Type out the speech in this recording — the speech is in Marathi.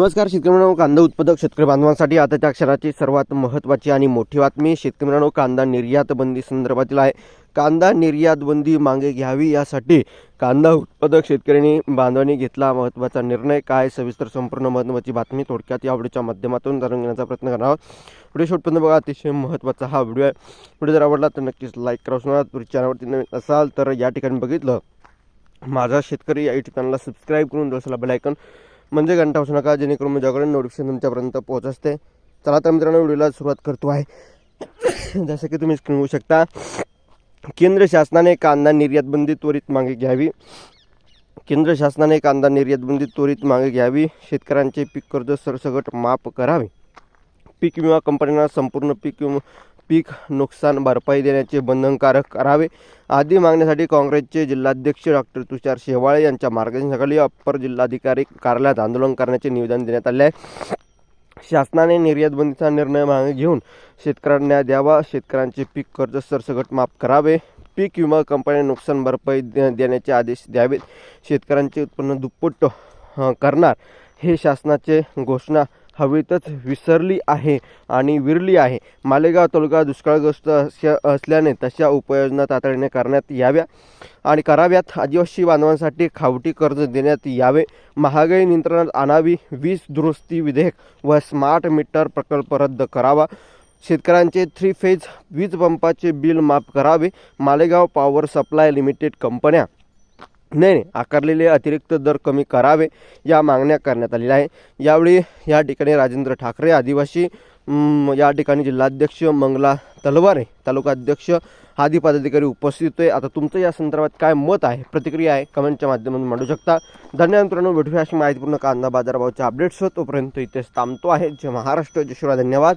नमस्कार शेतकरी मित्रांनो कांदा उत्पादक शेतकरी बांधवांसाठी आताच्या क्षणाची सर्वात महत्त्वाची आणि मोठी बातमी शेतकरी मित्रांनो कांदा निर्यात बंदी संदर्भातील आहे. कांदा निर्यात बंदी मागे घ्यावी यासाठी कांदा उत्पादक शेतकऱ्यांनी बांधवांनी घेतला महत्त्वाचा निर्णय. काय सविस्तर संपूर्ण महत्त्वाची बातमी थोडक्यात या व्हिडिओच्या माध्यमातून जाणून घेण्याचा प्रयत्न करणार आहोत. व्हिडिओ शेवटपर्यंत बघा अतिशय महत्त्वाचा हा व्हिडिओ आहे. व्हिडिओ जर आवडला तर नक्कीच लाईक करा. तुम्ही चॅनलवरती नवीन असाल तर या ठिकाणी बघितलं माझा शेतकरी या युट्यूब चॅनलला सबस्क्राईब करून दिवसाला बेलायकन म्हणजे घंटा असू नका जेणेकरून माझ्याकडे नोटिफिकेशन तुमच्यापर्यंत पोहोच असते. चला तर मित्रांनो व्हिडिओला सुरुवात करतो आहे. जसं की तुम्ही स्क्रीन होऊ शकता केंद्र शासनाने कांदा निर्यातबंदी त्वरित मागे घ्यावी. केंद्र शासनाने कांदा निर्यातबंदी त्वरित मागे घ्यावी. शेतकऱ्यांचे पीक कर्ज सरसकट माफ करावे. पीक विमा कंपन्यांना संपूर्ण पीक विमा पीक नुकसान भरपाई देण्याचे बंधनकारक करावे. आदी मागण्यासाठी काँग्रेसचे जिल्हाध्यक्ष डॉक्टर तुषार शेवाळे यांच्या मार्गदर्शनाखाली अप्पर जिल्हाधिकारी कार्यालयात आंदोलन करण्याचे निवेदन देण्यात आले आहे. शासनाने निर्यात बंदीचा निर्णय मागे घेऊन शेतकऱ्यांना द्यावा. शेतकऱ्यांचे पीक कर्ज सरसकट माफ करावे. पीक विमा कंपन्या नुकसान भरपाई दे- देण्याचे आदेश द्यावेत. शेतकऱ्यांचे उत्पन्न दुप्पट करणार हे शासनाचे घोषणा हवेतच विसरली आहे आणि विरली आहे. मालेगाव तालुका दुष्काळग्रस्त अशा असल्याने तशा उपाययोजना तातडीने करण्यात याव्या आणि कराव्यात. आदिवासी बांधवांसाठी खावटी कर्ज देण्यात यावे. महागाई नियंत्रणात आणावी. वीज दुरुस्ती विधेयक व स्मार्ट मीटर प्रकल्प रद्द करावा. शेतकऱ्यांचे थ्री फेज वीज पंपाचे बिल माफ करावे. मालेगाव पॉवर सप्लाय लिमिटेड कंपन्या नाही नाही. आकारलेले अतिरिक्त दर कमी करावे या मागण्या करण्यात आलेल्या आहे यावेळी या ठिकाणी राजेंद्र ठाकरे आदिवासी या ठिकाणी जिल्हाध्यक्ष मंगला तलवारे तालुकाध्यक्ष आदी पदाधिकारी उपस्थित होते. आता तुमचं या संदर्भात काय मत आहे प्रतिक्रिया आहे कमेंटच्या माध्यमातून मांडू शकता. धन्यवाद मित्रांनो भेटूया अशी माहितीपूर्ण कांदा बाजारभावाचे अपडेट्स तोपर्यंत इथेच थांबतो आहे. जय महाराष्ट्र जय धन्यवाद.